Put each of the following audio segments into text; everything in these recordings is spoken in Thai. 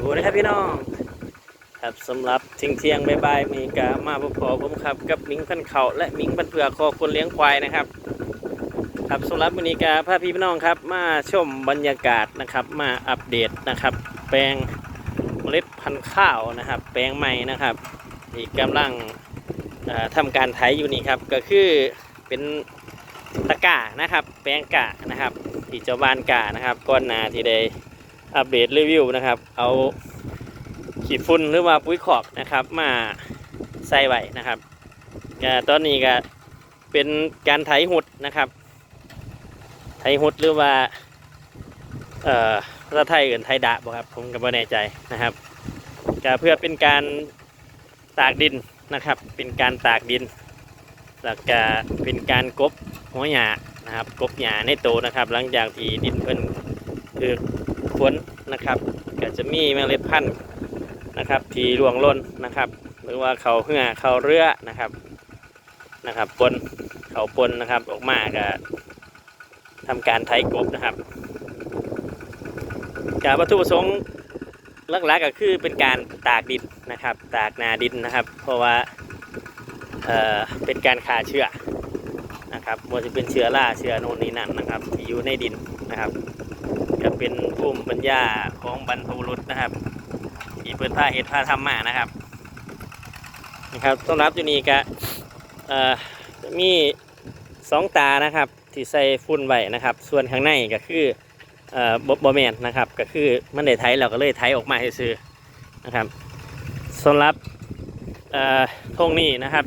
ครับผมนะครับพี่น้อง ครับสำหรับทิ้งเที่ยงๆบายๆมีกามาพบพอผมครับ กับมิงพันเขาและมิงพันเผือกคอคนเลี้ยงควายนะครับ ครับสำหรับวันนี้กาพาพี่พี่น้องครับ มาชมบรรยากาศนะครับ มาอัปเดตนะครับ แปลงเมล็ดพันธุ์ข้าวนะครับ แปลงใหม่นะครับที่กำลังเอ่อทำการไถอยู่นี่ครับ ก็คือเป็นตะกร้านะครับ แปลงกะนะครับที่เจ้าบ้านกะนะครับก้อนนาที่ได้ อัปเดตรีวิวนะครับ เอาขีดฝุ่นหรือว่าปุ๋ยขอกนะครับ มาใส่ไว้นะครับก็ตอนนี้ก็เป็นการไถหุดนะครับ ไถหุดหรือว่าเอ่อภาษาไทยเอื่นไทยดะบ่ครับผมก็ไม่แน่ใจนะครับก็เพื่อเป็นการตากดินนะครับ เป็นการตากดินแล้วก็เป็นการกบหัวหญ้านะครับ กบหญ้าในโตนะครับ หลังจากที่ดินเพิ่นคือ ฝนนะครับก็จะมีเมล็ดพันธุ์นะครับที่ร่วงหล่นนะครับ หรือว่าเขาเหื่อเขาเรือนะครับนะครับปนเขาปนนะครับออกมาก็ทำการไถกบนะครับการวัตถุประสงค์หลักๆก็คือเป็นการตากดินนะครับ ตากนาดินนะครับ เพราะว่าเอ่อเป็นการฆ่าเชื้อนะครับมันจะเป็นเชื้อราเชื้อโน่นนี่นั่นนะครับที่อยู่ในดินนะครับ ก็เป็นภูมิปัญญาของบรรพบุรุษนะครับที่เพื่อนผ้าเฮ็ดผ้าทำมานะครับนะครับต้อนรับอยู่นี่ก็มีสองตานะครับที่ใส่ฟุ้นไว้นะครับ ส่วนข้างในก็คือเอ่อบบบแมนนะครับ ก็คือมันได้ไทเราก็เลยไทออกมาให้ซื้อนะครับสำหรับท่อทงนี้นะครับ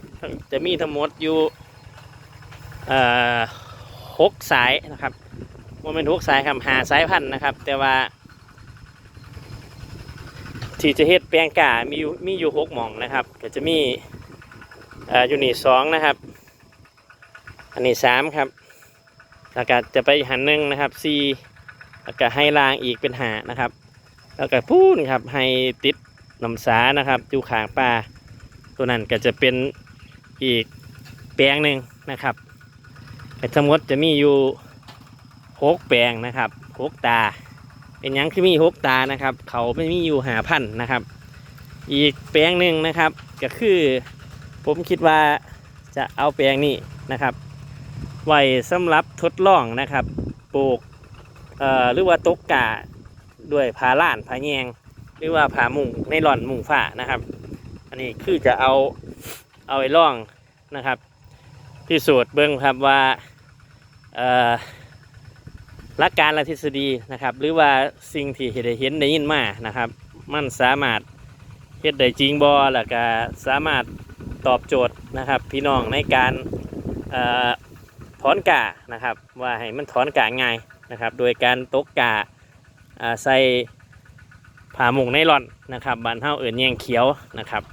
จะมีทั้งหมดอยู่หกสายนะครับ ว่าเป็นทุกสายครับหาสายพันธุ์นะครับ แต่ว่า ที่จะเฮ็ดแปลงกามีอยู่มีอยู่หกหม่องนะครับ ก็จะมีอ่ออยู่นี่สองนะครับ อันนี้สามครับแล้วก็จะไปหันหนึ่งนะครับสี่แล้วก็ให้ลางอีกเป็นหานะครับ แล้วก็พูนครับให้ติดน้ำสานะครับอยู่ขางป่าตัวนั้นก็จะเป็นอีกแปลงหนึ่งนะครับทั้งหมดจะมีอยู่ หกแปลงนะครับหกตา เป็นยังคือมีหกตานะครับ เขาไม่มีอยู่หาพันนะครับ อีกแปลงหนึ่งนะครับ ก็คือผมคิดว่าจะเอาแปลงนี้นะครับไว้สำหรับทดลองนะครับปลูกเอ่อหรือว่าตกกาด้วยผาล้านผาแยง หรือว่าผามุงในหล่อนมุงฝ้านะครับ อันนี้คือจะเอาเอาไว้ล่องนะครับพิสูจน์เบื้องครับว่าเอ่อ หลักการและทฤษฎีนะครับ หรือว่าสิ่งที่เห็นได้เห็นได้ยินมานะครับ มันสามารถเฮ็ดได้จริงบอแล้วก็สามารถตอบโจทย์นะครับ พี่น้องในการออถอนกานะครับว่าให้มันถอนกาง่ายนะครับ โดยการตกกาใส่ผ่าหมุงไนลอนนะครับบานเฮาเอื่นแยงเขียวนะครับ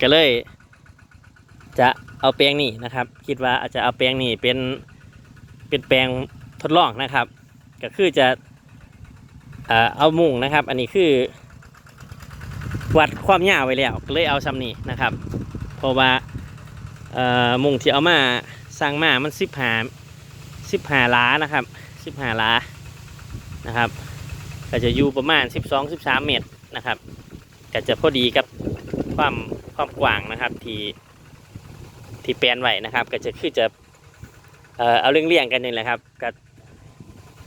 ก็เลยจะเอาแปลงนี้นะครับ คิดว่าอาจจะเอาแปลงนี้เป็น เป็นแปลงทดลองนะครับ ก็คือจะเอามุงนะครับ อันนี้คือวัดความยาวไว้แล้วก็เลยเอาซ้ำนี้นะครับ เพราะว่าเอ่อมุงที่เอามาสร้างมามันสิบหาสิบหาล้านะครับสิบหาล้านะครับก็จะอยู่ประมาณสิบสองสิบสามเมตรนะครับก็จะพอดีกับความความกว้างนะครับที่ที่แปลนไว้นะครับ ก็จะคือจะ เอ่อเอาเรื่องเลี่ยงกันนี่แหละครับก็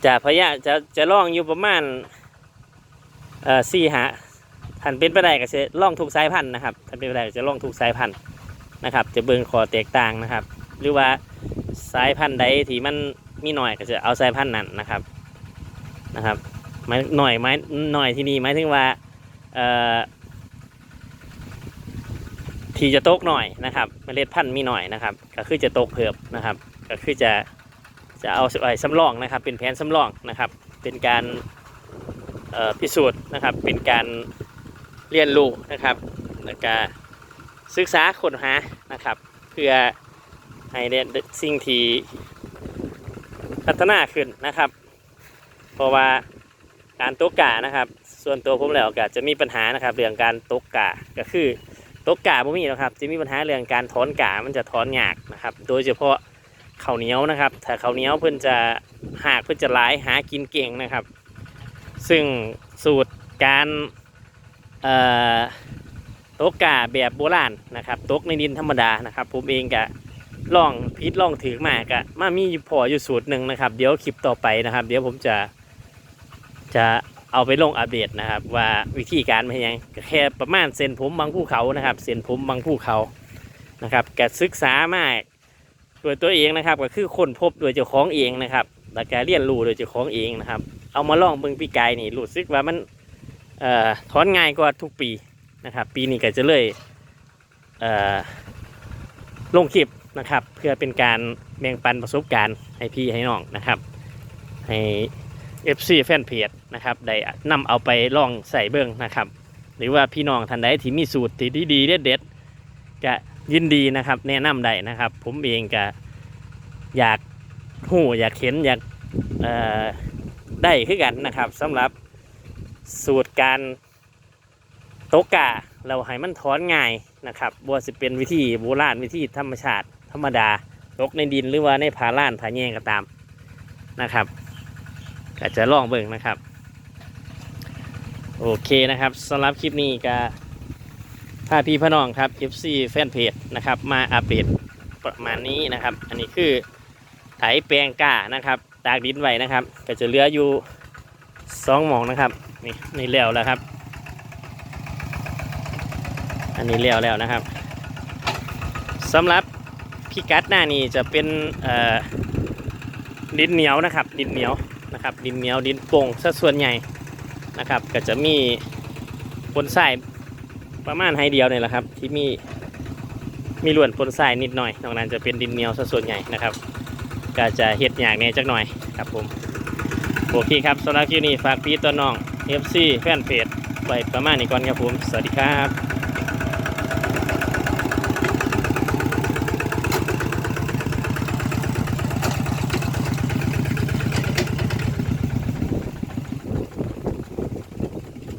จะพยาจะจะล่องอยู่ประมาณเอ่อสี่หาพันเป็นไปได้ก็จะล่องทุกสายพันธุ์นะครับถ้าเป็นไปได้ก็จะล่องทุกสายพันธุ์นะครับ จะเบิ่งขอแตกต่างนะครับ หรือว่าสายพันธุ์ใดที่มันมีหน่อยก็จะเอาสายพันธุ์นั้นนะครับนะครับหมายหน่อยไม้หน่อยที่นี่หมายถึงว่าเอ่อที่จะตกหน่อยนะครับเมล็ดพันธุ์มีหน่อยนะครับ ก็คือจะตกเพิ่มนะครับ ก็คือจะจะเอาไว้สำรองนะครับ เป็นแผนสำรองนะครับ เป็นการพิสูจน์นะครับ เป็นการเรียนรู้นะครับแล้วก็ศึกษาค้นหานะครับ เพื่อให้ได้สิ่งที่พัฒนาขึ้นนะครับ เพราะว่าการตกกานะครับ ส่วนตัวผมแล้วก็จะมีปัญหานะครับ เรื่องการตกกาก็คือตกกาบ่มีหรอกครับ จะมีปัญหาเรื่องการถอนกามันจะถอนยากนะครับ โดยเฉพาะ ข้าวเหนียวนะครับ ถ้าข้าวเหนียวเพิ่อนจะหากเพิ่อนจะหลายหากินเก่งนะครับ ซึ่งสูตรการเอ่อตกกาแบบโบราณนะครับตกในดินธรรมดานะครับ ผมเองก็ลองพิษลองถือมากะมามีอยู่พออยู่สูตรหนึ่งนะครับ เดี๋ยวคลิปต่อไปนะครับ เดี๋ยวผมจะจะเอาไปลงอัปเดตนะครับ ว่าวิธีการเป็นยังแค่ประมาณเส้นผมบางภูเขานะครับเส้นผมบางภูเขานะครับกศึกษามาก ด้วยตัวเองนะครับ ก็คือคนพบโดยเจ้าของเองนะครับแล้วก็เรียนรู้โดยเจ้าของเองนะครับ เอามาลองเบิ่งปีกายนี่รู้สึกว่ามันเอ่อถอนง่ายกว่าทุกปีนะครับ ปีนี้ก็จะเลยเอ่อลงคลิปนะครับ เพื่อเป็นการแบ่งปันประสบการณ์ให้พี่ให้น้องนะครับ ให้ FC แฟนเพจนะครับได้นำเอาไปลองใส่เบิ่งนะครับ หรือว่าพี่น้องท่านใดที่มีสูตรที่ดีๆเด็ดๆก็ ยินดีนะครับ แนะนำได้นะครับ ผมเองก็อยากหูอยากเห็นอยากได้คือกันนะครับสำหรับสูตรการโตกกาเราให้มันถอนง่ายนะครับบัวสิเป็นวิธีโบราณวิธีธรรมชาติ ธรรมดาตกในดินหรือว่าในผาล้านผาแยงก็ตามนะครับก็จะลองเบิ่งนะครับ โอเคนะครับสำหรับคลิปนี้ก็ พาพี่พน้องครับ FC แฟนเพจนะครับ มาอัปเดตประมาณนี้นะครับ อันนี้คือไถแปลงก้านะครับ ตากดินไว้นะครับ ก็จะเหลืออยู่สองหมองนะครับนี่นี่แล้วแล้วครับ อันนี้แล้วแล้วนะครับสำหรับพิกัดหน้านี้จะเป็นดินเหนียวนะครับ ดินเหนียวนะครับ ดินเหนียวดินโป่งซะส่วนใหญ่นะครับ ก็จะมีปนทราย ประมาณไฮเดียวเนี่ยแหละครับ ที่มีมีล้วนปนทรายนิดหน่อยนอกนั้นจะเป็นดินเหนียวซะส่วนใหญ่นะครับก็จะเห็ดหยางเนี้จักหน่อยครับผมโอเคครับสำหรับคลิปนี้ฝากพี่ตัวน้อง FC แฟนเพจไปประมาณนี้ก่อนครับผม สวัสดีครับ